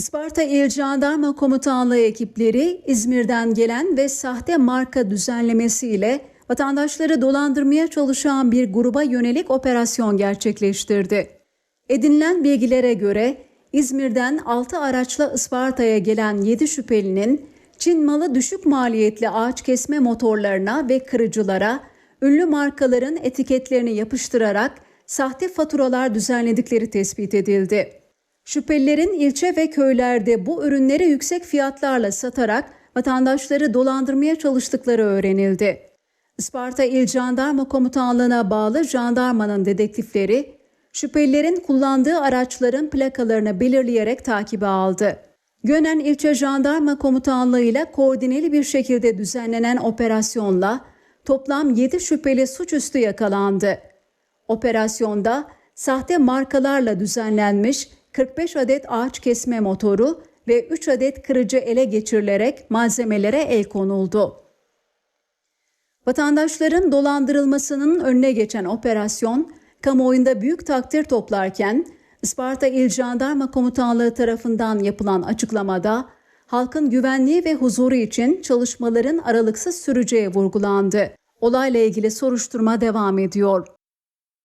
Isparta İl Jandarma Komutanlığı ekipleri İzmir'den gelen ve sahte marka düzenlemesiyle vatandaşları dolandırmaya çalışan bir gruba yönelik operasyon gerçekleştirdi. Edinilen bilgilere göre İzmir'den 6 araçla Isparta'ya gelen 7 şüphelinin Çin malı düşük maliyetli ağaç kesme motorlarına ve kırıcılara ünlü markaların etiketlerini yapıştırarak sahte faturalar düzenledikleri tespit edildi. Şüphelilerin ilçe ve köylerde bu ürünleri yüksek fiyatlarla satarak vatandaşları dolandırmaya çalıştıkları öğrenildi. Isparta İl Jandarma Komutanlığı'na bağlı jandarmanın dedektifleri şüphelilerin kullandığı araçların plakalarını belirleyerek takibe aldı. Gönen İlçe Jandarma Komutanlığı ile koordineli bir şekilde düzenlenen operasyonla toplam 7 şüpheli suçüstü yakalandı. Operasyonda sahte markalarla düzenlenmiş 45 adet ağaç kesme motoru ve 3 adet kırıcı ele geçirilerek malzemelere el konuldu. Vatandaşların dolandırılmasının önüne geçen operasyon, kamuoyunda büyük takdir toplarken, Isparta İl Jandarma Komutanlığı tarafından yapılan açıklamada, halkın güvenliği ve huzuru için çalışmaların aralıksız süreceği vurgulandı. Olayla ilgili soruşturma devam ediyor.